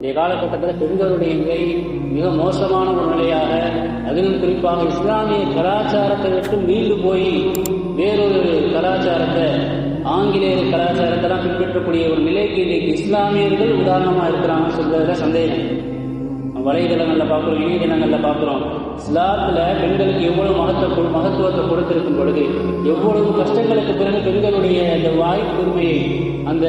இந்த காலகட்டத்தில் பெண்களுடைய நிலை மிக மோசமான ஒரு நிலையாக அதிலும் குறிப்பாக இஸ்லாமிய கலாச்சாரத்தை விட்டு மீண்டு போய் வேறொரு கலாச்சாரத்தை ஆங்கிலேய கலாச்சாரத்தெல்லாம் பின்பற்றக்கூடிய ஒரு நிலைக்கு இன்னைக்கு இஸ்லாமியர்கள் உதாரணமாக இருக்கிறாங்கன்னு சொல்றதுல சந்தேகம். வலைதளங்களில் பார்க்குறோம் இணையதளங்களில் பார்க்குறோம். இஸ்லாத்துல பெண்களுக்கு எவ்வளவு மகத்துவ மகத்துவத்தை கொடுத்திருக்கும் பொழுது எவ்வளவு கஷ்டங்களுக்கு பிறகு பெண்களுடைய அந்த வாய்ப்புரிமையை அந்த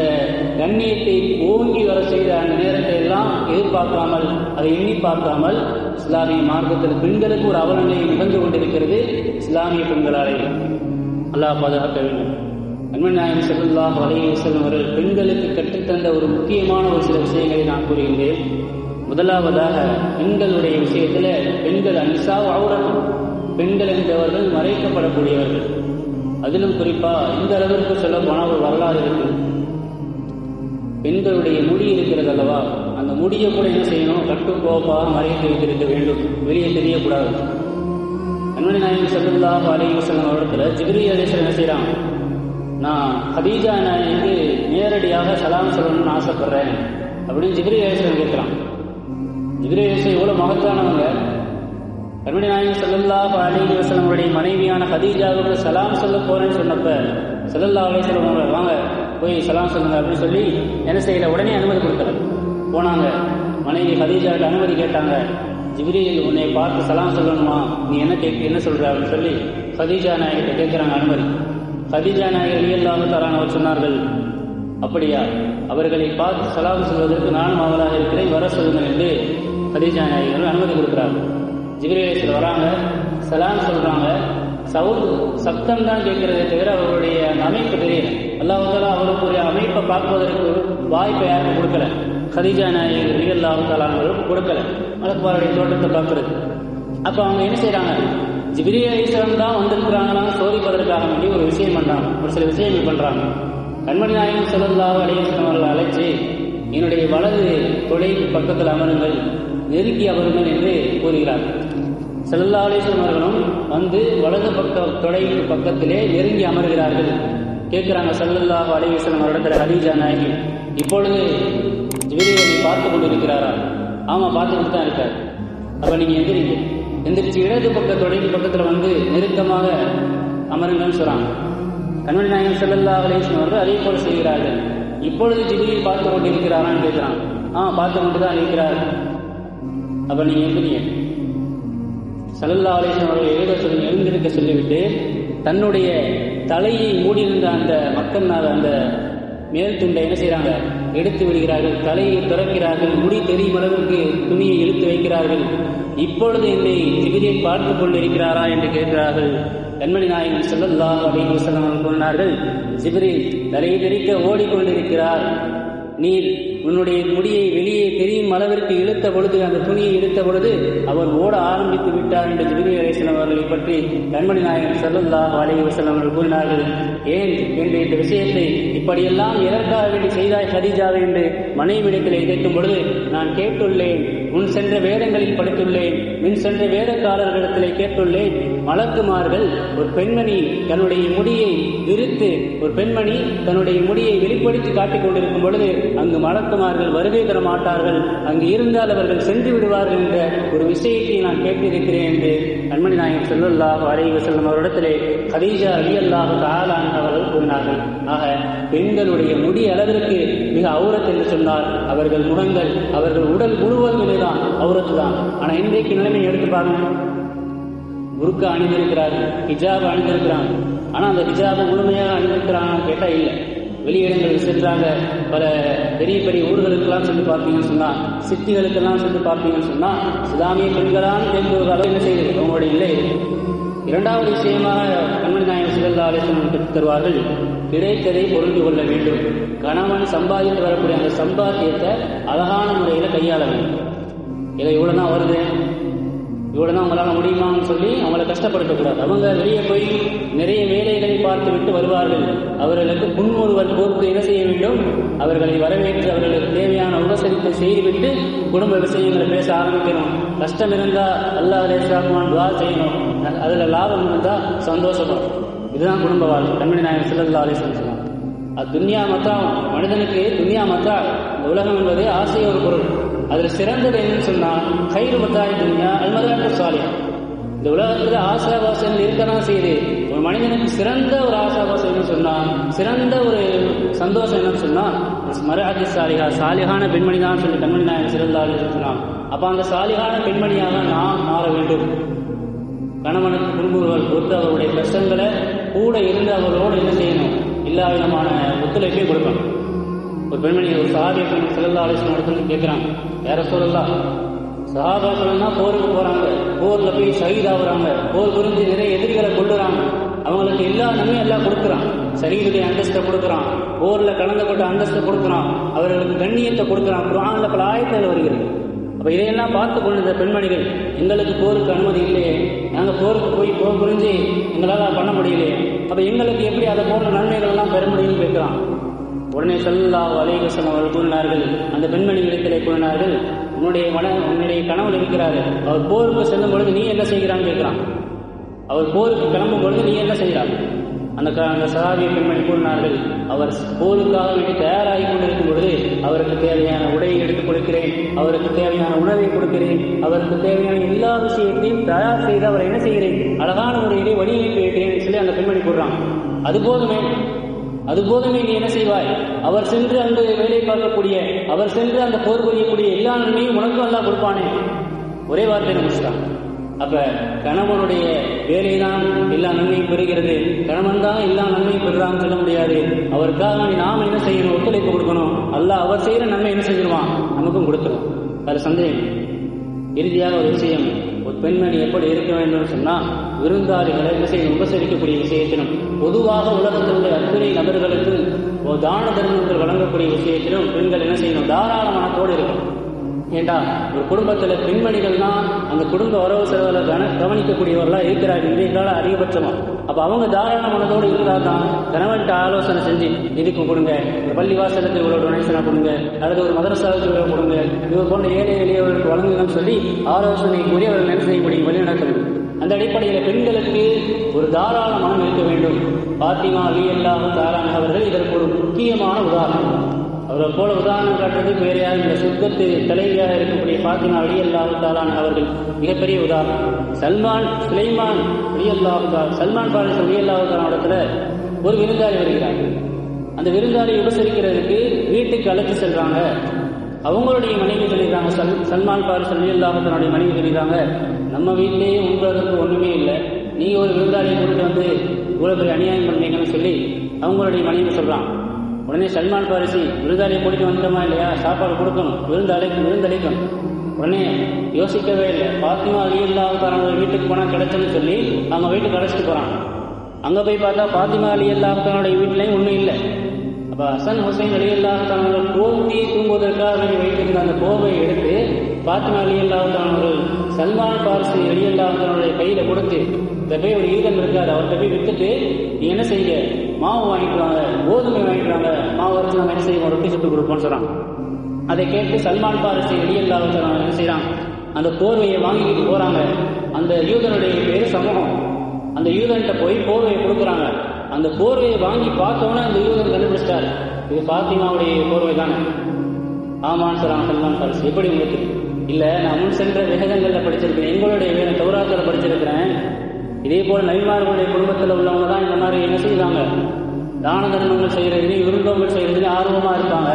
கண்ணியத்தை ஓங்கி வர செய்த அந்த நேரத்தை எல்லாம் எதிர்பார்க்காமல் அதை எண்ணி பார்க்காமல் இஸ்லாமிய மார்க்கத்தில் பெண்களுக்கு ஒரு அவலநிலை நிகழ்ந்து கொண்டிருக்கிறது இஸ்லாமிய பெண்களாலே. அல்லாஹ் பாதுகாக்க வேண்டும். அன்மன் நாயகம் செல்லாஹ் வலையை வஸல்லம் அவர்கள் பெண்களுக்கு கற்றுத்தந்த ஒரு முக்கியமான ஒரு சில விஷயங்களை நான் கூறுகின்றேன். முதலாவதாக பெண்களுடைய விஷயத்துல பெண்கள் அன்சா அவுரன் பெண்கள் என்பவர்கள் மறைக்கப்படக்கூடியவர்கள். அதிலும் குறிப்பா இந்த அளவிற்கு சொல்ல போனால் ஒரு வரலாறு இருக்கு. பெண்களுடைய முடி இருக்கிறது அல்லவா? அந்த முடியை கூட என்ன செய்யணும்? கட்டுக்கோப்பாக மறைத்து வைத்திருக்க வேண்டும். வெளியே தெரியக்கூடாது. அன்மணி நாயகம் செல்லுல்லாஹ் அலைஹி வஸல்லம் ஜிகிரி ஜிப்ரி என்ன செய்கிறான் நான் ஹதீஜா நாயகிக்கு நேரடியாக சலாம் சொல்லணும்னு ஆசைப்படுறேன் அப்படின்னு ஜிகிரி அலிஸ்லாம் கேட்குறான். ஜிப்ரி அலிஸ்லாம் எவ்வளோ மகத்தானவங்க. கண்மணி நாயகம் செல்லல்லாஹ் அலிஹி வசலமுடைய மனைவியான ஹதீஜாவுக்கு சலாம் சொல்ல போறேன்னு சொன்னப்ப செல்லல்லா அலி அவங்க வாங்க போய் சலாம் சொல்லுங்க அப்படின்னு சொல்லி என்ன செய்யல? உடனே அனுமதி கொடுக்கல. போனாங்க. மனைவி ஹதீஜாவுக்கு அனுமதி கேட்டாங்க. ஜிப்ரீல் உன்னை பார்த்து சலாம் சொல்லணுமா? நீ என்ன கேட்க என்ன சொல்ற? அப்படின்னு சொல்லி ஹதீஜா நாயகிட்ட கேட்குறாங்க அனுமதி. ஹதீஜா நாயகர் அலியல்லாஹு தரான் அவர் சொன்னார்கள் அப்படியா? அவர்களை பார்த்து சலாம் சொல்வதற்கு நானும் அவளாக இருக்கிறேன். வர சொல்லுங்கள் என்று ஹதீஜா நாயகர்கள் அனுமதி கொடுக்குறாங்க ஜிபிரேசர் வராங்க. சலாம் சொல்றாங்க. சவுண்ட் சப்தம் தான் கேட்கிறதே தவிர அவருடைய அமைப்பு தெரியல. அல்லாஹால அவருக்குரிய அமைப்பை பார்ப்பதற்கு வாய்ப்பை யாரும் கொடுக்கல. ஹதீஜா நாயகர் ரியல்லாஹு தாலானவர்களுக்கு கொடுக்கல. மலக்குமாருடைய தோட்டத்தை பார்க்கறது அப்போ அவங்க என்ன செய்கிறாங்க ஜிபிரி அலிஸ்லாம் தான் வந்திருக்கிறாங்களான்னு சோதிப்பதற்காக வேண்டி ஒரு விஷயம் பண்றாங்க. ஒரு சில விஷயங்கள் பண்றாங்க. கண்மணி நாயகம் செல்லல்லாஹு அலிஸ்லாம் அவர்களை அழைச்சி என்னுடைய வலது தொழில் பக்கத்தில் அமருங்கள். நெருங்கி அமருங்கள் என்று கூறுகிறார் செல்லல்லா அவர்களும் வந்து வலது பக்க தொடை பக்கத்திலே நெருங்கி அமர்கிறார்கள். கேட்கிறாங்க செல்லல்லாஹு அலிஸ்லாம் அவரிடத்துல ஹதீஜா நாயகி இப்பொழுது ஜிபிரியை பார்த்து கொண்டிருக்கிறாரா? ஆமாம் பார்த்துக்கிட்டு தான் இருக்கார். அப்போ நீங்கள் எந்திரிங்க. எந்திரிச்சு இடது பக்க தொடைக்கு பக்கத்தில் வந்து நெருக்கமாக அமருங்கன்னு சொல்கிறாங்க கண்மணி நாயகன் செல்லல்லா அலிஸ்லாம் அவர்கள் அதே போல செய்கிறார்கள். இப்பொழுது ஜிபிரி பார்த்து கொண்டிருக்கிறாரான்னு கேட்குறான் ஆ பார்த்து கொண்டு தான் இருக்கிறார். அப்ப நீங்க எழுதுனீங்க. சல்லல்லா அலேசன் அவர்கள் எழுத சொல்லி எழுந்திருக்க சொல்லிவிட்டு தன்னுடைய தலையை மூடியிருந்த அந்த மக்கள் அந்த மேல் துண்டை என்ன செய்கிறாங்க எடுத்து விடுகிறார்கள். தலையை திறக்கிறார்கள். முடி தெரியும் அளவுக்கு துணியை இழுத்து வைக்கிறார்கள். இப்பொழுது என்னை ஜிபிரியை பார்த்து கொண்டிருக்கிறாரா என்று கேட்கிறார்கள். கண்மணி நாயகன் ஸல்லல்லாஹு அப்படின்னு வஸல்லம் அவர்கள் கூறினார்கள் ஜிப்ரி தலை தெரிக்க ஓடிக்கொண்டிருக்கிறார். நீர் உன்னுடைய முடியை வெளியே தெரியும் அளவிற்கு இழுத்த பொழுது அந்த துணியை இழுத்த பொழுது அவர் ஓட ஆரம்பித்து விட்டார் என்று ஜிபிரி அலிஸ்லாம் அவர்களை பற்றி கண்மணி நாயகன் செல்லுல்லா அலைஹி வஸல்லம் அவர்கள் கூறினார்கள். ஏன் என்று இந்த விஷயத்தை இப்படியெல்லாம் எதற்காக வேண்டி செய்தாய் ஹதிஜாவை என்று மனைவிடத்தில் கேட்கும் பொழுது நான் கேட்டுள்ளேன். முன் சென்ற வேதங்களில் படித்துள்ளேன் முன் சென்ற வேதக்காரர்களிடத்திலே கேட்டுள்ளேன். மலக்குமார்கள் ஒரு பெண்மணி தன்னுடைய முடியை விரித்து ஒரு பெண்மணி தன்னுடைய முடியை வெளிப்படுத்தி காட்டிக் கொண்டிருக்கும் பொழுது அங்கு மலக்குமார்கள் வருகை தர மாட்டார்கள். அங்கு இருந்தால் அவர்கள் சென்று விடுவார்கள் என்ற ஒரு விஷயத்தை நான் கேட்டிருக்கிறேன் என்று கண்மணி நாயகம் செல்லுல்லா வரைவு செல்லும் அவரிடத்திலே ஹதீஜா அலி அல்லாஹு தாலான் அவர்கள் கூறினார்கள். ஆக பெண்களுடைய முடி அளவிற்கு மிக அவுரத் என்று சொன்னால் அவர்கள் முகங்கள் அவர்கள் உடல் முழுவதுமே தான் அவுரத்து தான் ஆனால் இன்றைக்கு நிலைமை எடுத்து பாருங்க. குருக்கா அணிந்திருக்கிறார் ஹிஜாப் அணிந்திருக்கிறாங்க ஆனால் அந்த ஹிஜாபை முழுமையாக அணிந்திருக்கிறாங்கன்னு கேட்டால் இல்லை. வெளியிடங்களுக்கு சென்றாங்க. பல பெரிய பெரிய ஊர்களுக்கெல்லாம் சென்று பார்த்தீங்கன்னு சொன்னால் சிட்டிகளுக்கெல்லாம் சென்று பார்த்தீங்கன்னு சொன்னால் இஸ்லாமிய பெண்களான் கேட்பது அளவு என்ன செய்யுது அவங்களுடைய இல்லை இரண்டாவது விஷயமாக கண்மணி நாயகம் சிவல்லா அலிசன் பெற்றுத் தருவார்கள் கிடைத்ததை பொருந்து கொள்ள வேண்டும். கணவன் சம்பாதித்து வரக்கூடிய அந்த சம்பாத்தியத்தை அழகான முறையில் கையாள வேண்டும். இதை இவ்வளவுதான் வருது இவ்வளவுதான் உங்களால் முடியுமான்னு சொல்லி அவங்களை கஷ்டப்படுத்தக்கூடாது அவங்க வெளியே போய் நிறைய வேலைகளை பார்த்து விட்டு வருவார்கள். அவர்களுக்கு புன்முறுவல் போக்கு என்ன செய்ய வேண்டும்? அவர்களை வரவேற்று அவர்களுக்கு தேவையான உபசரிப்பை செய்துவிட்டு குடும்ப விஷயங்களை பேச ஆரம்பிக்கணும். கஷ்டம் இருந்தால் அல்லாஹ் அலேசாக்குமான் துவா செய்யணும். அதுல லாபம் இருந்தா சந்தோஷப்படும் இதுதான் குடும்ப வாழ்க்கை. கண்மணி நாயகம் சில்லல்லா அலேசன் சொன்னாங்க. அது துன்யா மத்தா மனிதனுக்கு துன்யா மத்தா இந்த உலகம் என்பது ஆசை ஒரு பொருள். அதில் சிறந்தது என்னன்னு சொன்னா கயிறு மத்தாய் துன்யா மாதிரி சாலியா இந்த உலகத்துல ஆசாபாசங்கள் இருக்கதான் செய்யுது. ஒரு மனிதனுக்கு சிறந்த ஒரு ஆசாபாசம் என்னன்னு சொன்னா சிறந்த ஒரு சந்தோஷம் என்னன்னு சொன்னா மரஹதி சாலிகா சாலிகான பெண்மணி தான் சொல்லி கண்மணி நாயகன் சிறந்தாள் சொன்னான் அப்ப அந்த சாலிகான பெண்மணியாக நாம் மாற வேண்டும். கணவனுக்கு குடும்பங்கள் பொறுத்து அவருடைய கஷ்டங்களை கூட இருந்து அவர்களோடு என்ன செய்யணும்? எல்லா விதமான ஒத்துழைப்பையும் கொடுக்கணும். ஒரு பெண்மணி ஒரு சாதிய பெண் சிறந்த ஆலோசனை இடத்துல கேட்குறாங்க. வேற சொல்லலாம் சகாபாக்கள்னா போருக்கு போறாங்க. போர்ல போய் ஷஹீத் ஆகுறாங்க. போர் புரிஞ்சு நிறைய எதிரிகளை கொள்ளுறாங்க அவங்களுக்கு எல்லா நன்மையும் எல்லாம் கொடுக்குறான். சரீருடைய அந்தஸ்தை கொடுக்குறான். போர்ல கலந்து கொண்ட அந்தஸ்தை கொடுக்குறான். அவர்களுக்கு கண்ணியத்தை கொடுக்குறான். குரானில் பல ஆயத்தங்கள் வருகிறது. அப்போ இதையெல்லாம் பார்த்து கொண்டிருந்த பெண்மணிகள். எங்களுக்கு போருக்கு அனுமதி இல்லையே. நாங்கள் போருக்கு போய் போர் புரிஞ்சு எங்களால் பண்ண முடியலையே. அப்போ எங்களுக்கு எப்படி அதை போன்ற நன்மைகள் எல்லாம் பெற முடியும்னு கேட்கலாம். உடனே சல்லா அலைவசம் அவர்கள் கூறினார்கள் அந்த பெண்மணி இடத்திலே கூறினார்கள் உன்னுடைய மன உன்னுடைய கணவன் இருக்கிறார். அவர் போருக்கு செல்லும் பொழுது நீ என்ன செய்கிறான்னு கேட்கிறான். அவர் போருக்கு கிளம்பும் பொழுது நீ என்ன செய்கிறார் அந்த க- அந்த சகாபிய பெண்மணி கூறினார்கள் அவர் போருக்காக வேண்டி தயாராகி கொண்டிருக்கும் பொழுது அவருக்கு தேவையான உடையை எடுத்துக் கொடுக்கிறேன் அவருக்கு தேவையான உணவை கொடுக்கிறேன் அவருக்கு தேவையான எல்லா விஷயத்தையும் தயார் செய்து அவரை என்ன செய்கிறேன்? அழகான முறையிலே வழியனுப்பி வைக்கிறேன் சொல்லி அந்த பெண்மணி கூறுறான். அது போதுமே அது போதுமே நீ என்ன செய்வாய்? அவர் சென்று அந்த வேலை பார்க்கக்கூடிய அவர் சென்று அந்த போர் புரியக்கூடிய எல்லா நன்மையும் உனக்கும் எல்லாம் கொடுப்பானே? ஒரே வார்த்தை முடிச்சிட்டான். அப்ப கணவனுடைய வேலைதான் எல்லா நன்மையும் பெறுகிறது. கணவன் தான் எல்லா நன்மையும் பெறுறான்னு சொல்ல முடியாது. அவருக்காக வேண்டி நாம என்ன செய்யணும்? ஒத்துழைப்பு கொடுக்கணும். அல்ல அவர் செய்யற நன்மை என்ன செஞ்சிருவான்? நமக்கும் கொடுத்துரும். அது சந்தேகம் இறுதியாக ஒரு விஷயம். ஒரு பெண்மணி எப்படி இருக்க வேண்டும் சொன்னா விருந்தாளிகளை என்ன செய்யணும்? உபசரிக்கக்கூடிய விஷயத்திலும் பொதுவாக உலகத்தில் உள்ள நபர்களுக்கு ஒரு தான தர்மங்கள் வழங்கக்கூடிய விஷயத்திலும் பெண்கள் என்ன செய்யணும்? தாராளமானத்தோடு இருக்கணும். ஏண்டா ஒரு குடும்பத்துல பெண்மணிகள் தான் அந்த குடும்ப உறவு செலவுல கன கவனிக்கக்கூடியவர்களா இருக்கிறார்கள். இன்றைய கால அதிகபட்சமா? அப்ப அவங்க தாராள மனதோடு இருந்தால் தான் கணவன்கிட்ட ஆலோசனை செஞ்சு இதுக்கு கொடுங்க. ஒரு பள்ளி வாசலுக்கு இவ்வளவு டொனேஷனா கொடுங்க. அல்லது ஒரு மதரசாவுக்கு இவ்வளவு கொடுங்க. இது போன்ற ஏழை எளியவர்களுக்கு வழங்குங்கன்னு சொல்லி ஆலோசனை கூறி அவர்கள் என்ன செய்யக்கூடிய முடியும் அந்த அடிப்படையில் பெண்களுக்கு ஒரு தாராள மனம் இருக்க வேண்டும். பாத்திமா அலி அல்லாஹ் தாரான் அவர்கள் இதற்கு ஒரு முக்கியமான உதாரணம். அவரை போல உதாரணம் காட்டுறது வேற யாரும் இந்த சுத்தத்து தலைவியாக இருக்கக்கூடிய பாத்திமா அலி அல்லாஹாலான் அவர்கள் மிகப்பெரிய உதாரணம். சல்மான் சுலைமான் அலி அல்லாஹு சல்மான் பாரிஸ் அலி அல்லாஹு இடத்துல ஒரு விருந்தாளி வருகிறார். அந்த விருந்தாளி உபசரிக்கிறதுக்கு வீட்டுக்கு அழைத்து செல்றாங்க. அவங்களுடைய மனைவி சொல்லிடுறாங்க சல் சல்மான் பாரிஸ் அலி அல்லாஹனுடைய மனைவி சொல்லிடுறாங்க நம்ம வீட்டிலேயே உண்பதற்கு ஒன்றுமே இல்லை. நீங்கள் ஒரு விருந்தாளியை கொண்டு வந்து இவ்வளோ பெரிய அநியாயம் பண்ணீங்கன்னு சொல்லி அவங்களுடைய மனைவி சொல்கிறான் உடனே சல்மான் பாரிசி விருந்தாளியை கூட்டிட்டு வந்துட்டோமா இல்லையா? சாப்பாடு கொடுக்கணும். விருந்தாளிக்கு விருந்தளிக்கணும் உடனே யோசிக்கவே இல்லை. பாத்திமா அலி அல்லாஹான வீட்டுக்கு போனால் கிடைச்சுன்னு சொல்லி அவங்க வீட்டுக்கு அழைச்சிட்டு போகிறாங்க அங்கே போய் பார்த்தா பாத்திமா அலி அல்லாஹானுடைய வீட்டிலையும் ஒன்றும் இல்லை. அப்போ ஹசன் ஹுசைன் அலி அல்லாஹான போத்தி தூங்குவதற்காக வேண்டி வைத்திருந்த அந்த கோவை எடுத்து பாத்திமா அலி அல்லாஹானவர்கள் சல்மான் பார்சி அலி கையில கொடுத்து இந்த போய் ஒரு ஈதம் இருக்காரு அவர்கிட்ட போய் வித்துட்டு நீ என்ன செய்ய? மாவு வாங்கிக்கிறாங்க கோதுமை வாங்கிக்கிறாங்க மாவு வரைச்சு நம்ம என்ன செய்வோம்? ரொட்டி சுட்டு கொடுப்போம்னு சொல்றாங்க அதை கேட்டு சல்மான் பாரிசி வெளியல்லாதவன் என்ன செய்யறான் அந்த போர்வையை வாங்கிக்கிட்டு போறாங்க. அந்த யூதனுடைய பேர் சமூகம். அந்த யூதன்கிட்ட போய் போர்வையை கொடுக்குறாங்க. அந்த போர்வையை வாங்கி பார்த்தோன்னே அந்த யூதன் கண்டுபிடிச்சிட்டாரு. இது பாத்திமாவுடைய போர்வை தானே ஆமான்னு சொல்றாங்க சல்மான் பாரிஸ் எப்படி உங்களுக்கு? இல்ல நான் முன் சென்ற வேதங்கள்ல படிச்சிருக்கிறேன். எங்களுடைய வேதம் தௌராத்துல படிச்சிருக்கிறேன். இதே போல நபிமார்களுடைய குடும்பத்துல உள்ளவங்க தான் இந்த மாதிரி என்ன செய்வாங்க? தான தர்மங்கள் செய்யறதுலையும் விருந்தோம்பல் செய்யறதுலையும் ஆர்வமா இருப்பாங்க.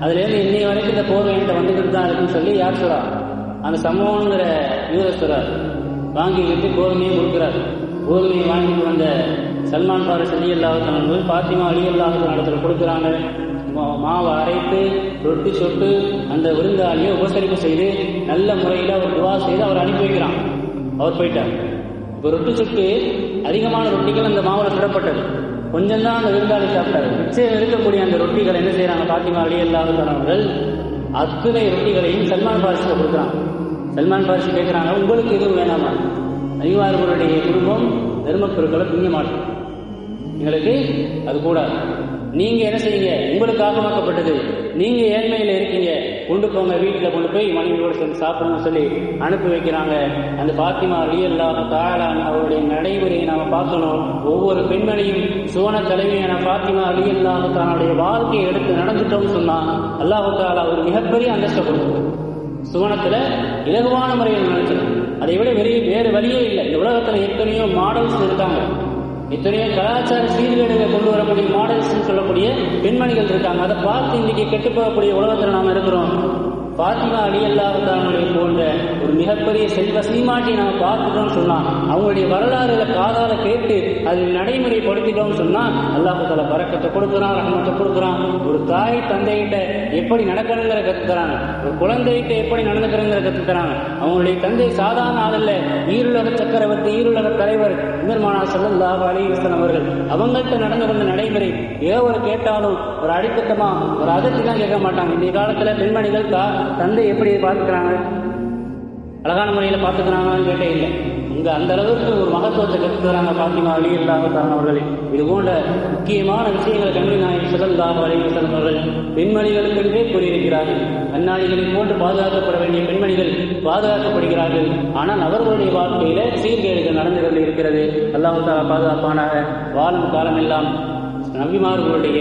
அதுல இருந்து இன்னைய வரைக்கும் இந்த போர்வை என்கிட்ட வந்துட்டு தான் இருக்குன்னு சொல்லி யார் சொல்றா? அந்த சமூகங்கிற யூதர் வாங்கி விட்டு கோதுமையை கொடுக்கிறார். கோதுமையை வாங்கிட்டு வந்த சல்மான் பாரஸ் அலி அல்லாஹர்கள் பாத்திமா அலி அல்லாஹர்கள் இடத்துல கொடுக்குறாங்க. மாவை அரைத்து ரொட்டி சொட்டு அந்த விருந்தாளியை உபசரிப்பு செய்து நல்ல முறையில் அவர் துவா செய்து அவர் அனுப்பி வைக்கிறான். அவர் போயிட்டார். இப்போ ரொட்டி சுட்டு அதிகமான ரொட்டிகள் அந்த மாவில் சுடப்பட்டது. கொஞ்சம் தான் அந்த விருந்தாளி சாப்பிட்டாரு. மிச்சம் இருக்கக்கூடிய அந்த ரொட்டிகள் என்ன செய்யறாங்க பாத்திமா அலி அல்லாஹர்கள் அத்தனை ரொட்டிகளையும் சல்மான் பாரிசில் கொடுக்குறாங்க சல்மான் பாரிசு கேட்குறாங்க உங்களுக்கு எதுவும் வேணாமா? அதிகாரிகளுடைய குடும்பம் தர்மப்பொருட்களை திங்க மாட்டோம் எங்களுக்கு அது கூடாது. நீங்க என்ன செய்யுங்க உங்களுக்கு ஆகமாக்கப்பட்டது நீங்க ஏழ்மையில இருக்கீங்க. கொண்டு போங்க வீட்டில் கொண்டு போய் மனைவியோட சேர்ந்து சாப்பிடணும்னு சொல்லி அனுப்பி வைக்கிறாங்க. அந்த பாத்திமா ரியல்லா தாயாலான் அவருடைய நடைமுறையை நாம பார்க்கணும். ஒவ்வொரு பெண்மணியும் சுவன தலைமையான பாத்திமா ரியல்லா தன்னுடைய வாழ்க்கையை எடுத்து நடந்துட்டோம்னு சொன்னா அல்லாஹு தாலா ஒரு மிகப்பெரிய அந்தஸ்தை கொடுக்கும். சுவனத்துல இலகுவான முறையில் நினைச்சிடும் அதை விட வெறிய வேறு வழியே இல்லை. இந்த உலகத்துல எத்தனையோ மாடல்ஸ் இருக்காங்க. எத்தனையோ கலாச்சார சீர்கேடுகளை கொண்டு வரக்கூடிய மாடல்ஸ் சொல்லக்கூடிய பெண்மணிகள் இருக்காங்க. அதை பார்த்து இன்னைக்கு கெட்டு போகக்கூடிய உலகத்தில் நாம் இருக்கிறோம். பாத்திமா அலி அல்லாஹாலுடைய போன்ற ஒரு மிகப்பெரிய செல்வ சீமாட்டி நம்ம பார்த்துட்டோம்னு சொன்னால் அவங்களுடைய வரலாறுகளை காதால கேட்டு அதை நடைமுறைப்படுத்திட்டோம்னு சொன்னா அல்லாஹு தால பறக்கத்தை கொடுக்குறான் ரகமத்தை கொடுக்குறான். ஒரு தாய் தந்தைகிட்ட எப்படி நடக்கணுங்கிற கத்துக்கிறாங்க ஒரு குழந்தைகிட்ட எப்படி நடந்துக்கிறங்கிற கத்துக்கிறாங்க அவங்களுடைய தந்தை சாதாரண ஆளல்ல ஈருலக சக்கரவர்த்தி ஈருலக தலைவர் நிர்மானா சல்லல்லாஹு அலைஹி வஸல்லம் அவர்கள் அவங்கள்ட்ட நடந்து கொண்ட நடைமுறை ஏதோ ஒரு கேட்டாலும் ஒரு அடித்தட்டமா ஒரு அதட்டி தான் கேட்க மாட்டாங்க. இந்த காலத்துல பெண்மணிகள் தா தந்தை எப்படி பார்த்துக்கிறாங்க? அழகான முறையில் பார்த்துக்கிறாங்கன்னு கேட்டே இல்லை. இங்கே அந்த அளவுக்கு ஒரு மகத்துவத்தை கற்றுக்கிறாங்க பாத்திமா அலி இல்லாத அவர்கள். இது போன்ற முக்கியமான விஷயங்களை கண்மணி நாயகம் சதல்லாஹ் அலி வசலம் பெண்மணிகளுக்கென்றே கூறியிருக்கிறார்கள். அந்நாளிகளை போன்று பாதுகாக்கப்பட வேண்டிய பெண்மணிகள் பாதுகாக்கப்படுகிறார்கள். ஆனால் அவர்களுடைய வாழ்க்கையில சீர்கேடுகள் நடந்து கொண்டு இருக்கிறது அல்லாஹு தாலா பாதுகாப்பானாக வாழும் காலமெல்லாம் நபிமார்களுடைய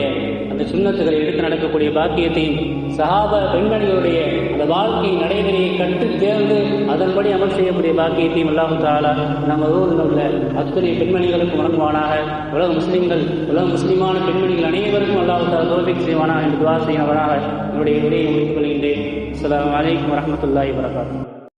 அந்த சுண்ணத்துகளை எடுத்து நடக்கக்கூடிய பாக்கியத்தையும் சஹாப பெண்மணிகளுடைய அந்த வாழ்க்கை நடைமுறையை கற்று தேர்ந்து அதன்படி அமல் செய்யக்கூடிய பாக்கியத்தையும் அல்லாஹு தாலா நம்ம ஊரில் உள்ள அத்துறை பெண்மணிகளுக்கு வழங்குவானாக. உலக முஸ்லீம்கள் உலக முஸ்லீமான பெண்மணிகள் அனைவருக்கும் அல்லாஹு தாலா தோல்விக்கு செய்வானாக என்று துவா செய்யவனாக என்னுடைய உரையை முடித்துக் கொள்கின்றேன். அஸ்லாம் வலைக்கம் வரமத்துல்லாஹி வரகாத்து